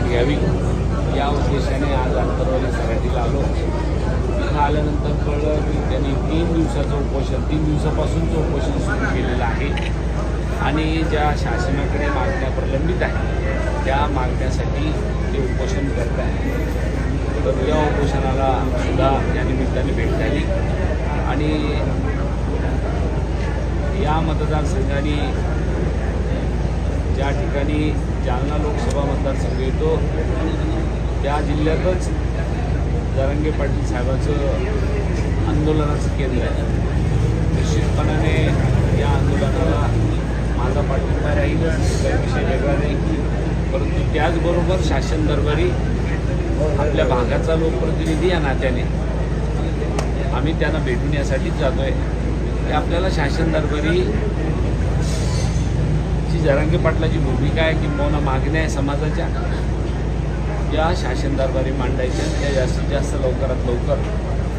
घ्यावी. या उद्देशाने आज आंतरवाली सराठीला आलो. तिथं आल्यानंतर कळलं की त्यांनी तीन दिवसाचं उपोषण तीन दिवसापासूनचं उपोषण सुरू केलेलं आहे. आणि ज्या शासनाकडे मागण्या प्रलंबित आहेत त्या मागण्यासाठी ते उपोषण करत आहे तर या उपोषणाला सुद्धा या निमित्ताने भेट झाली. आणि या मतदारसंघाने ज्या ठिकाणी जालना लोकसभा मतदारसंघ येतो त्या जिल्ह्यातच जरांगे पाटील साहेबाचं आंदोलनाचं केंद्र आहे. निश्चितपणाने या आंदोलनाला माझा पाठिंबा राहीलच काही विषय वेगळा नाही. परंतु त्याचबरोबर शासन दरबारी आपल्या भागाचा लोकप्रतिनिधी या नात्याने आम्ही त्यांना भेटून यासाठीच जातो आहे की आपल्याला शासन दरबारी जी जरांगे पाटलाची भूमिका आहे किंबहुना मागण्या आहे समाजाच्या या शासन दरबारी मांडायच्या त्या जास्तीत जास्त लवकरात लवकर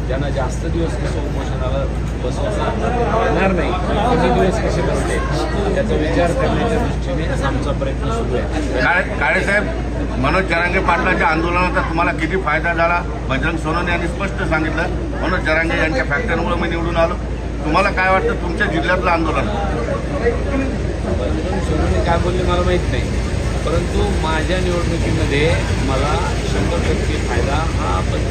ज्यांना जास्त दिवस कसं उपोषणाला बसवता येणार नाही किती दिवस कसे बसले त्याचा विचार करण्याच्या दृष्टीने आमचा प्रयत्न सुरू आहे. काळे काळेसाहेब मनोज जरांगे पाटलाच्या आंदोलनाचा तुम्हाला किती फायदा झाला? बजरंग सोनवणे यांनी स्पष्ट सांगितलं. मनोज जरांगे यांच्या फॅक्टरीमुळे मी निवडून आलो. तुम्हाला काय वाटतं तुमच्या जिल्ह्यातलं आंदोलन? काय बोलले मला माहीत नाही. परंतु माझ्या निवडणुकीमध्ये मला शंभर टक्के फायदा हा पण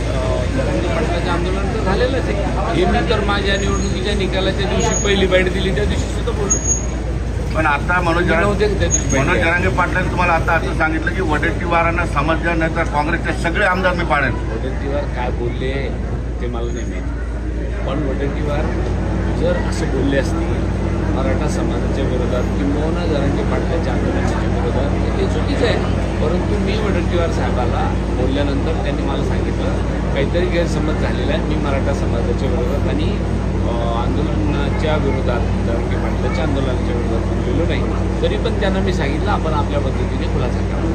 पाटलाच्या आंदोलन तर झालेलंच आहे. हे मी तर माझ्या निवडणुकीच्या निकालाच्या दिवशी पहिली बाईट दिली त्या दिवशी सुद्धा बोललो. पण आता मनोज मनोज जरांगे पाटलांनी तुम्हाला आता असं सांगितलं की वडेट्टीवारांना समजलं नाही तर काँग्रेसचे सगळे आमदार मी पाडेन. वडट्टीवार काय बोलले ते मला नाही माहीत. पण वडट्टीवार जर असं बोलले असतील मराठा समाजाच्या विरोधात किंबहुना जरांगे पाटलाच्या आंदोलनाच्या विरोधात हे ते चुकीचं आहे. परंतु मी वडट्टीवार साहेबाला बोलल्यानंतर त्यांनी मला सांगितलं काहीतरी गैरसमज झालेला आहे. मी मराठा समाजाच्या विरोधात आणि आंदोलनाच्या विरोधात जरांगे पाटलाच्या आंदोलनाच्या विरोधात बोललेलो नाही. तरी पण त्यांना मी सांगितलं आपण आपल्या पद्धतीने खुलासा करा.